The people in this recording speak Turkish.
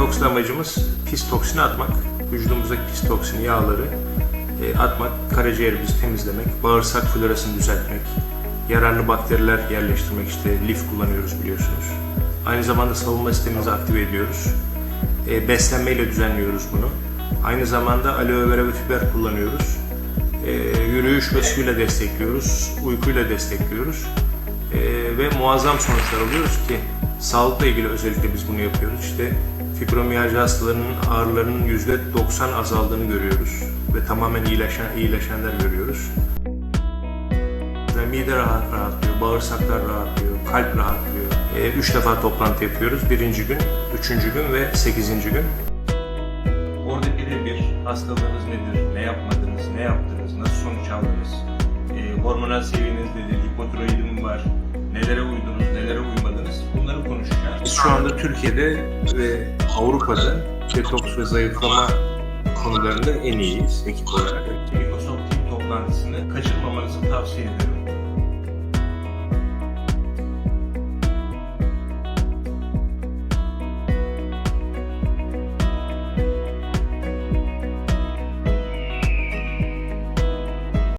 Detoks'ta amacımız pis toksini atmak. Vücudumuzdaki pis toksini, yağları e, atmak, karaciğerimizi temizlemek, bağırsak florasını düzeltmek, yararlı bakteriler yerleştirmek işte lif kullanıyoruz biliyorsunuz. Aynı zamanda savunma sistemimizi aktive ediyoruz. E, beslenmeyle düzenliyoruz bunu. Aynı zamanda aloe vera ve fiber kullanıyoruz. E, yürüyüş ve suyla destekliyoruz, uykuyla destekliyoruz. E, ve muazzam sonuçlar alıyoruz ki sağlıkla ilgili özellikle biz bunu yapıyoruz. İşte fibromiyalji hastalarının ağrılarının %90 azaldığını görüyoruz ve tamamen iyileşen, iyileşenler görüyoruz. Ve mide rahat rahatlıyor, bağırsaklar rahatlıyor, kalp rahatlıyor. E, üç defa toplantı yapıyoruz. Birinci gün, üçüncü gün ve sekizinci gün. Orada birebir hastalığınız nedir, ne yapmadınız, ne yaptınız, nasıl sonuç aldınız, e, hormonal seviyeniz nedir, hipotiroidi mi var, nelere uydunuz, nelere uymadınız bunları konuşacağız. Biz şu anda Türkiye'de ve Avrupa'da detoks ve zayıflama konularında en iyiyiz ekip olarak. Microsoft Team toplantısını kaçırmamanızı tavsiye ederim.